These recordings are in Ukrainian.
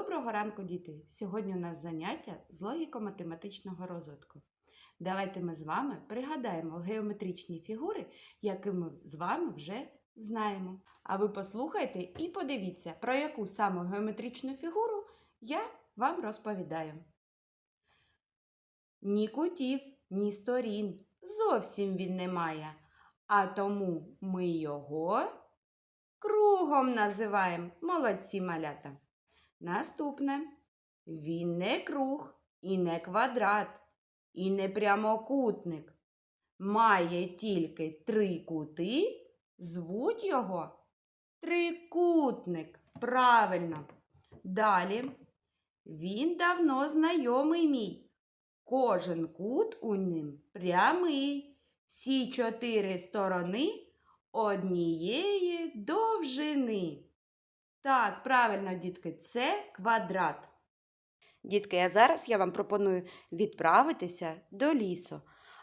Доброго ранку, діти! Сьогодні у нас заняття з логіко-математичного розвитку. Давайте ми з вами пригадаємо геометричні фігури, які ми з вами вже знаємо. А ви послухайте і подивіться, про яку саме геометричну фігуру я вам розповідаю. Ні кутів, ні сторін. Зовсім він не має. А тому ми його кругом називаємо молодці малята. Наступне. Він не круг і не квадрат, і не прямокутник. Має тільки три кути, звуть його трикутник. Правильно. Далі. Він давно знайомий мій. Кожен кут у ним прямий. Всі чотири сторони однієї довжини. Так, правильно, дітки, це квадрат. Дітки, а зараз я вам пропоную відправитися до лісу.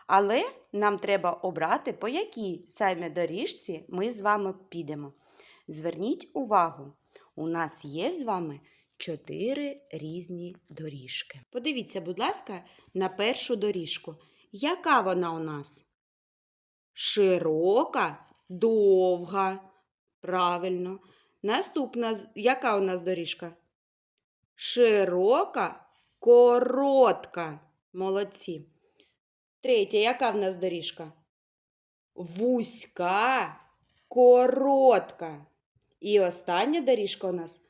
Але нам треба обрати, по якій саме доріжці ми з вами підемо. Зверніть увагу, у нас є з вами чотири різні доріжки. Подивіться, будь ласка, на першу доріжку. Яка вона у нас? Широка, довга. Правильно. Наступна, яка у нас доріжка? Широка, коротка. Молодці. Третя, яка в нас доріжка? Вузька, коротка. І остання доріжка у нас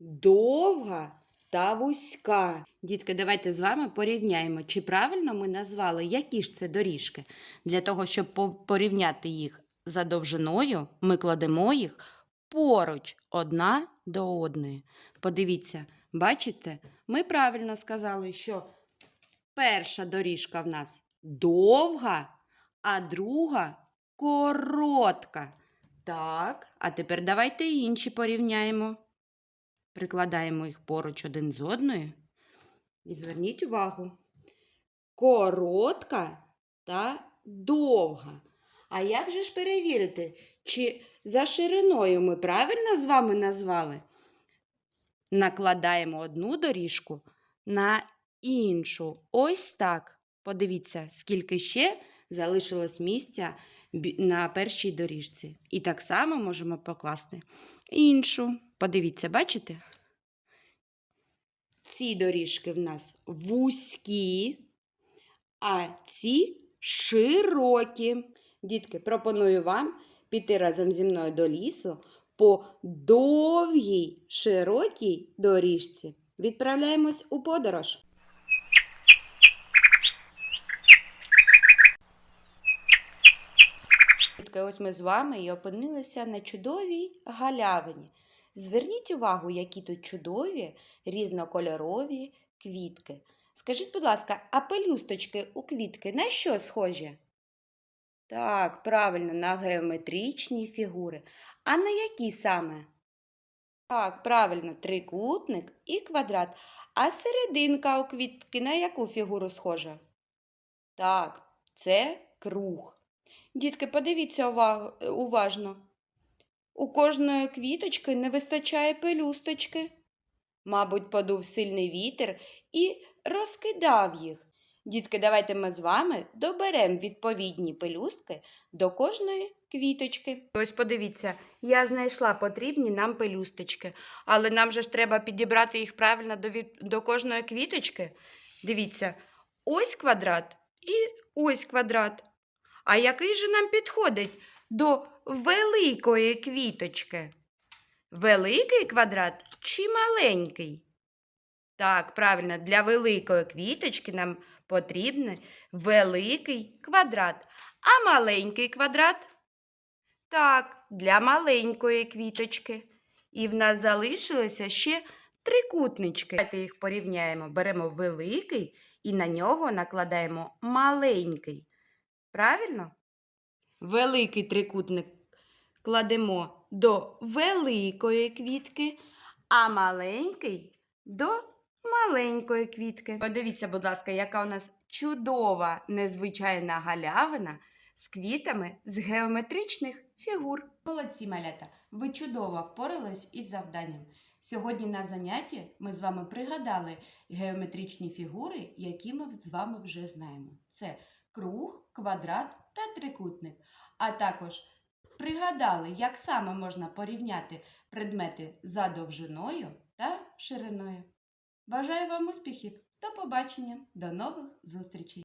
довга та вузька. Дітки, давайте з вами порівняємо, чи правильно ми назвали, які ж це доріжки. Для того, щоб порівняти їх за довжиною, ми кладемо їх поруч одна до одної. Подивіться, бачите, ми правильно сказали, що перша доріжка в нас довга, а друга коротка. Так, а тепер давайте інші порівняємо. Прикладаємо їх поруч один з одною. І зверніть увагу. Коротка та довга. А як же ж перевірити, чи за шириною ми правильно з вами назвали? Накладаємо одну доріжку на іншу. Ось так. Подивіться, скільки ще залишилось місця на першій доріжці. І так само можемо покласти іншу. Подивіться, бачите? Ці доріжки в нас вузькі, а ці широкі. Дітки, пропоную вам піти разом зі мною до лісу по довгій широкій доріжці. Відправляємось у подорож. Ось ми з вами і опинилися на чудовій галявині. Зверніть увагу, які тут чудові різнокольорові квітки. Скажіть, будь ласка, а пелюсточки у квітки на що схожі? Так, правильно, на геометричні фігури. А на які саме? Так, правильно, трикутник і квадрат. А серединка у квітки на яку фігуру схожа? Так, це круг. Дітки, подивіться уважно. У кожної квіточки не вистачає пелюсточки. Мабуть, подув сильний вітер і розкидав їх. Дітки, давайте ми з вами доберемо відповідні пелюстки до кожної квіточки. Ось подивіться, я знайшла потрібні нам пелюсточки, але нам же ж треба підібрати їх правильно до, від... до кожної квіточки. Дивіться, ось квадрат і ось квадрат. А який же нам підходить до великої квіточки? Великий квадрат чи маленький? Так, правильно, для великої квіточки нам потрібен великий квадрат. А маленький квадрат? Так, для маленької квіточки. І в нас залишилося ще трикутнички. Давайте їх порівняємо. Беремо великий і на нього накладаємо маленький. Правильно? Великий трикутник кладемо до великої квітки, а маленький до маленької квітки. Подивіться, будь ласка, яка у нас чудова незвичайна галявина з квітами з геометричних фігур. Молодці малята, ви чудово впорались із завданням. Сьогодні на занятті ми з вами пригадали геометричні фігури, які ми з вами вже знаємо. Це круг, квадрат та трикутник. А також пригадали, як саме можна порівняти предмети за довжиною та шириною. Бажаю вам успіхів! До побачення! До нових зустрічей!